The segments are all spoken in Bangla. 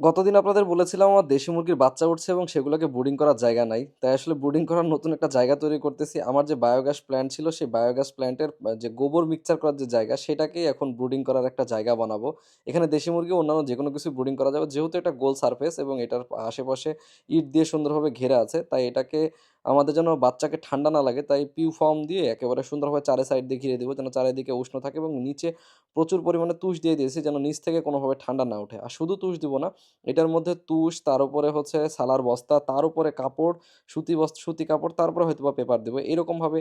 গতদিন আপনাদের বলেছিলাম আমার দেশি মুরগির বাচ্চা উঠছে এবং সেগুলোকে ব্রুডিং করার জায়গা নাই। তাই আসলে ব্রুডিং করার নতুন একটা জায়গা তৈরি করতেছি। আমার যে বায়োগ্যাস প্ল্যান্ট ছিল, সেই বায়োগ্যাস প্ল্যান্টের যে গোবর মিক্সচার করার যে জায়গা, সেটাকেই এখন ব্রুডিং করার একটা জায়গা বানাবো। এখানে দেশি মুরগি অন্যান্য যে কোনো কিছু ব্রুডিং করা যাবে। যেহেতু এটা গোল সারফেস এবং এটার আশেপাশে ইট দিয়ে সুন্দরভাবে ঘেরা আছে। তাই এটাকে আমাদের যেন বাচ্চাকে ঠান্ডা না লাগে তাই পিউ ফর্ম দিয়ে একেবারে সুন্দরভাবে চারে সাইড দিয়ে ঘিরে দিব যেন চারিদিকে উষ্ণ থাকে এবং নিচে প্রচুর পরিমাণে তুষ দিয়ে দিয়েছি যেন নিচ থেকে কোনোভাবে ঠান্ডা না ওঠে। আর শুধু তুষ দিব না এটার মধ্যে তুষ, তার উপরে হচ্ছে সালার বস্তা, তার উপরে কাপড়, সুতি বস্তা সুতি কাপড়, তারপরে হয়তো বা পেপার দেবো এরকমভাবে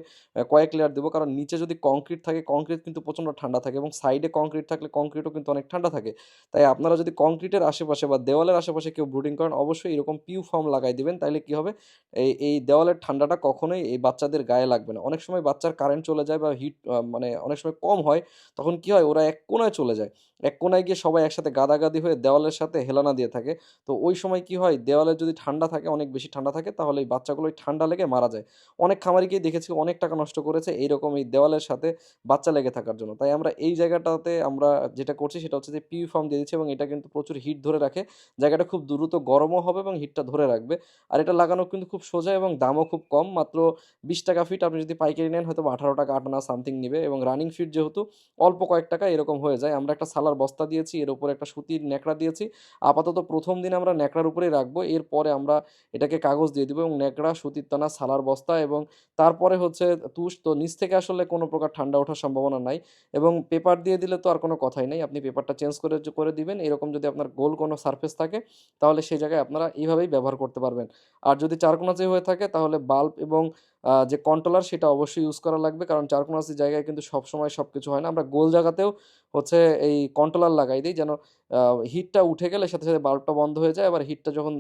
কয়েক লেয়ার দেবো কারণ নিচে যদি কংক্রিট থাকে, কংক্রিট কিন্তু প্রচণ্ড ঠান্ডা থাকে এবং সাইডে কংক্রিট থাকলে কংক্রিটও কিন্তু অনেক ঠান্ডা থাকে। তাই আপনারা যদি কংক্রিটের আশেপাশে বা দেওয়ালের আশেপাশে কেউ ব্রুডিং করেন, অবশ্যই এরকম পিউ ফর্ম লাগায় দিবেন। তাইলে কি হবে? এই এই দেওয়ালের ঠান্ডাটা কখনোই এই বাচ্চাদের গায়ে লাগবে না। অনেক সময় বাচ্চার কারেন্ট চলে যায় বা হিট মানে অনেক সময় কম হয়। তখন কি হয়? ওরা এক কোণায় চলে যায়। এক কোণায় গিয়ে সবাই একসাথে গাদাগাদি হয়ে দেওয়ালের সাথে হেলানা দিয়ে থাকে। তো ওই সময় কি হয় দেওয়ালে যদি ঠান্ডা থাকে, অনেক বেশি ঠান্ডা থাকে তাহলে এই বাচ্চাগুলো ঠান্ডা লেগে মারা যায়। অনেক খামারিকেই দেখেছি অনেক টাকা নষ্ট করেছে এইরকম এই দেওয়ালের সাথে বাচ্চা লেগে থাকার জন্য। তাই আমরা এই জায়গাটাতে আমরা যেটা করছি সেটা হচ্ছে যে পিউ ফর্ম দিয়ে দিচ্ছি এবং এটা কিন্তু প্রচুর হিট ধরে রাখে। জায়গাটা খুব দ্রুত গরমও হবে এবং হিটটা ধরে রাখবে। আর এটা লাগানো কিন্তু খুব সোজা এবং দামও খুব কম। মাত্র ৳২০ ফিট আপনি যদি পাইকারি নেন হয়তোবা ৳১৮ আটানা সামথিং নিবে এবং রানিং ফিট যেহেতু অল্প কয়েক টাকা এরকম হয়ে যায়। আমরা একটা সালার বস্তা দিয়েছি, এর উপরে একটা সুতির ন্যাকড়া দিয়েছি। আপাতত প্রথম দিন আমরা ন্যাকড়ার উপরেই রাখব। এরপরে আমরা এটাকে কাগজ দিয়ে দিব এবং ন্যাকড়া, সুতির টানা, সালার বস্তা এবং তারপরে হচ্ছে তুষ। তো নিচ থেকে আসলে কোনো প্রকার ঠান্ডা ওঠার সম্ভাবনা নাই এবং পেপার দিয়ে দিলে তো আর কোনো কথাই নাই। আপনি পেপারটা চেঞ্জ করে করে দিবেন। এরকম যদি আপনার গোল কোনো সারফেস থাকে তাহলে সেই জায়গায় আপনারা এইভাবেই ব্যবহার করতে পারবেন। আর যদি চারকোনাচে হয়ে থাকে তাহলে বাল্ব এবং যে কন্ট্রোলার সেটা অবশ্যই ইউজ করা লাগবে। কারণ চারকোনাচি জায়গায় কিন্তু সবসময় সবকিছু হয় না। আমরা গোল জায়গাতেও হচ্ছে এই কন্ট্রোলার লাগাই দিই যেন হিটটা উঠে গেলে সাথে, সাথে বাল্বটা বন্ধ হয়ে যায়। আবার হিটটা যখন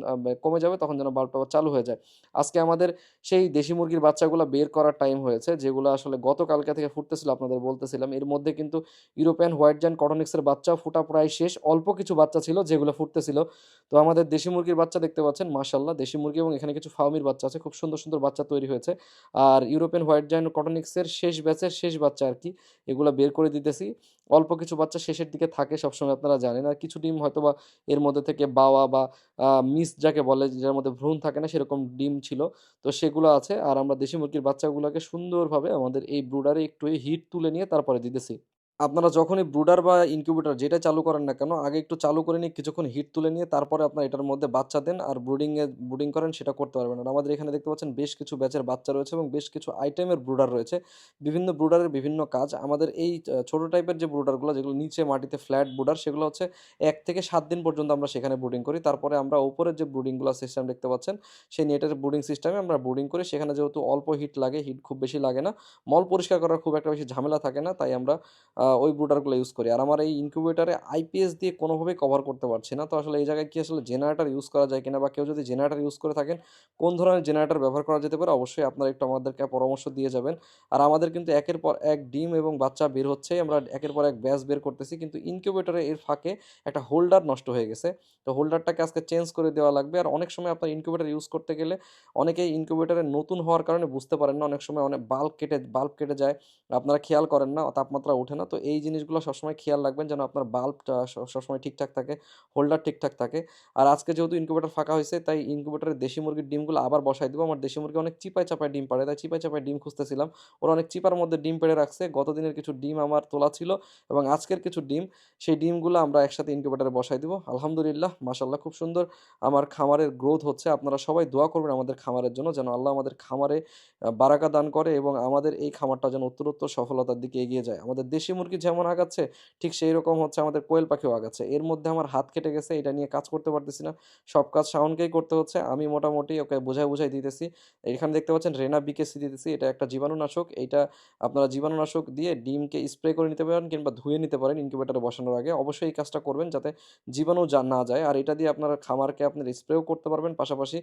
কমে যাবে তখন যেন বাল্বটা চালু হয়ে যায়। আজকে আমাদের সেই দেশি মুরগির বাচ্চাগুলো বের করার টাইম হয়েছে। যেগুলো আসলে গতকালকে থেকে ফুটতেছিল আপনাদের বলতেছিলাম। এর মধ্যে কিন্তু ইউরোপিয়ান হোয়াইট জায়ান্ট কটনিক্সের বাচ্চা ফুটা প্রায় শেষ। অল্প কিছু বাচ্চা ছিল যেগুলো ফুটতেছিল। তো আমাদের দেশি মুরগির বাচ্চা দেখতে পাচ্ছেন মাশাআল্লাহ দেশি মুরগি এবং এখানে কিছু ফার্মির বাচ্চা আছে। খুব সুন্দর, সুন্দর বাচ্চা তৈরি হয়েছে। আর ইউরোপিয়ান হোয়াইট জায়ান্ট কটনিক্সের শেষ ব্যাচের শেষ বাচ্চা আর কি, এগুলো বের করে দিতেছি। অল্প কিছু বাচ্চা শেষের দিকে থাকে সবসময়, আপনারা জানেন। আর কিছু ডিম হয়তো বা এর মধ্যে থেকে বাওয়া বা মিস যাকে বলে, যার মধ্যে ভ্রূণ থাকে না, সেরকম ডিম ছিল। তো সেগুলো আছে। আর আমরা দেশি মুরগির বাচ্চাগুলোকে সুন্দরভাবে আমাদের এই ব্রুডারে একটু হিট তুলে নিয়ে তারপরে দিতেছি। আপনারা যখনই ব্রুডার বা ইনকিউবেটর যেটা চালু করেন না কেন, আগে একটু চালু করে নিয়ে কিছুক্ষণ হিট তুলে নিয়ে তারপরে আপনার এটার মধ্যে বাচ্চা দেন আর ব্রুডিং এ ব্রুডিং করেন সেটা করতে পারবেন। আর আমাদের এখানে দেখতে পাচ্ছেন বেশ কিছু ব্যাচের বাচ্চা রয়েছে এবং বেশ কিছু আইটেমের ব্রুডার রয়েছে। বিভিন্ন ব্রুডারের বিভিন্ন কাজ। আমাদের এই ছোট টাইপের যে ব্রুডারগুলো যেগুলো নিচে মাটিতে ফ্ল্যাট ব্রুডার সেগুলো হচ্ছে এক থেকে সাত দিন পর্যন্ত আমরা সেখানে ব্রুডিং করি। তারপরে আমরা উপরের যে ব্রুডিংগুলা সিস্টেম দেখতে পাচ্ছেন, সেই নেটের ব্রুডিং সিস্টেমে আমরা ব্রুডিং করি। সেখানে যেহেতু অল্প হিট লাগে, হিট খুব বেশি লাগে না। মল পরিষ্কার করার খুব একটা বেশি ঝামেলা থাকে না। তাই আমরা ওই ব্রুডারগুলো ইউজ করি। আর আমার এই ইনকিউবেটরে আইপিএস দিয়ে কোনোভাবেই কভার করতে পারছি না। তো আসলে এই জায়গায় কি আসলে জেনারেটার ইউজ করা যায় কিনা বা কেউ যদি জেনারেটার ইউজ করে থাকেন, কোন ধরনের জেনারেটর ব্যবহার করা যেতে পারে অবশ্যই আপনারা একটু আমাদেরকে পরামর্শ দিয়ে যাবেন। আর আমাদের কিন্তু একের পর এক ডিম এবং বাচ্চা বের হচ্ছে আমরা একের পর এক ব্যাস বের করতেছি। কিন্তু ইনকিউবেটরে এর ফাঁকে একটা হোল্ডার নষ্ট হয়ে গেছে। তো হোল্ডারটাকে আজকে চেঞ্জ করে দেওয়া লাগবে। আর অনেক সময় আপনার ইনকিউবেটর ইউজ করতে গেলে অনেকেই ইনকিউবেটরে নতুন হওয়ার কারণে বুঝতে পারেন না। অনেক সময় অনেক বাল্ব কেটে বাল্ব কেটে যায়। আপনারা খেয়াল করেন না, তাপমাত্রা ওঠে না। তো এই জিনিসগুলো সবসময় খেয়াল রাখবেন যেন আপনার বাল্বটা সবসময় ঠিকঠাক থাকে, হোল্ডার ঠিকঠাক থাকে। আর আজকে যেহেতু ইনকিউবেটর ফাঁকা হয়েছে তাই ইনকিউবেটরে দেশি মুরগির ডিমগুলো আবার বসায় দিব। আমার দেশি মুরগি অনেক চিপায় চাপায় ডিম পাড়ে। তাই চিপায় চাপায় ডিম খুঁজতেছিলাম। ওরা অনেক চিপার মধ্যে ডিম পেড়ে রাখছে। গতদিনের কিছু ডিম আমার তোলা ছিল এবং আজকের কিছু ডিম, সেই ডিমগুলো আমরা একসাথে ইনকিউবেটরে বসায় দিব। আলহামদুলিল্লাহ মাশাআল্লাহ খুব সুন্দর আমার খামারের গ্রোথ হচ্ছে। আপনারা সবাই দোয়া করবেন আমাদের খামারের জন্য যেন আল্লাহ আমাদের খামারে বারাকা দান করে এবং আমাদের এই খামারটা যেন উত্তরোত্তর সফলতার দিকে এগিয়ে যায়। আমাদের দেশি মুরগি যেমন আগাচ্ছে ঠিক সেইরকম হচ্ছে আমাদের কোয়েল পাখিও আগাচ্ছে। এর মধ্যে আমার হাত কেটে গেছে। এটা নিয়ে কাজ করতে পারতেছি না। সব কাজ শাওনকেই করতে হচ্ছে। আমি মোটামুটি ওকে বুঝায়, বুঝায় দিতেছি। এখানে দেখতে পাচ্ছেন রেনা বিকেসি দিতেছি। এটা একটা জীবাণুনাশক। এইটা আপনারা জীবাণুনাশক দিয়ে ডিমকে স্প্রে করে নিতে পারেন কিংবা ধুয়ে নিতে পারেন ইনকিউবেটরে বসানোর আগে। অবশ্যই এই কাজটা করবেন যাতে জীবাণু যা না যায়। আর এটা দিয়ে আপনার খামারকে আপনার স্প্রেও করতে পারবেন। পাশাপাশি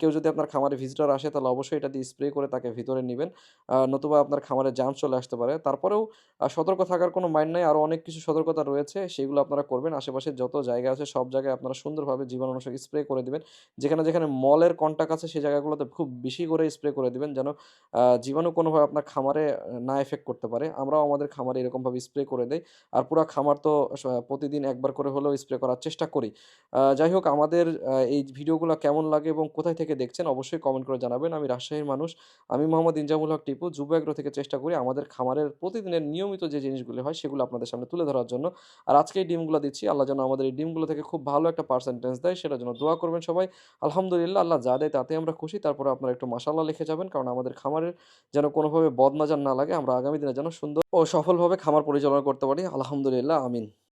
কেউ যদি আপনার খামারে ভিজিটর আসে তাহলে অবশ্যই এটা দিয়ে স্প্রে করে তাকে ভিতরে নিবেন। নতুবা আপনার খামারে জার্মস চলে আসতে পারে। তারপরেও সতর্ক থাকার কোনো মাইন্ড নাই। আরও অনেক কিছু সতর্কতা রয়েছে। সেগুলো আপনারা করবেন। আশেপাশে যত জায়গা আছে সব জায়গায় আপনারা সুন্দরভাবে জীবাণুনাশক স্প্রে করে দিবেন। যেখানে, যেখানে মলের কন্টাক্ট আছে সেই জায়গাগুলোতে খুব বেশি করে স্প্রে করে দিবেন যেন জীবাণু কোনোভাবে আপনার খামারে না এফেক্ট করতে পারে। আমরাও আমাদের খামারে এরকমভাবে স্প্রে করে দেই। আর পুরা খামার তো প্রতিদিন একবার করে হলেও স্প্রে করার চেষ্টা করি। যাই হোক আমাদের এই ভিডিওগুলো কেমন লাগে এবং কোথায় থেকে দেখছেন অবশ্যই কমেন্ট করে জানাবেন। আমি রাজশাহীর মানুষ। আমি মোহাম্মদ ইনজামুল হক টিপু। যুব থেকে চেষ্টা করি আমাদের খামারের প্রতিদিনের নিয়মিত যে জিনিসগুলি হয় সেগুলো আপনাদের সামনে তুলে ধরার জন্য। আর আজকে এই ডিমগুলো দিচ্ছি, আল্লাহ যেন আমাদের এই ডিমগুলো থেকে খুব ভালো একটা পার্সেন্টেজ দেয়, সেটার জন্য দোয়া করবেন সবাই। আলহামদুলিল্লাহ, আল্লাহ যা দেয় তাতে আমরা খুশি। তারপরে আপনারা একটু মাসাল্লাহ লিখে যাবেন। কারণ আমাদের খামারের যেন কোনোভাবে বদনজর না লাগে। আমরা আগামী দিনে যেন সুন্দর ও সফলভাবে খামার পরিচালনা করতে পারি। আলহামদুলিল্লাহ, আমিন।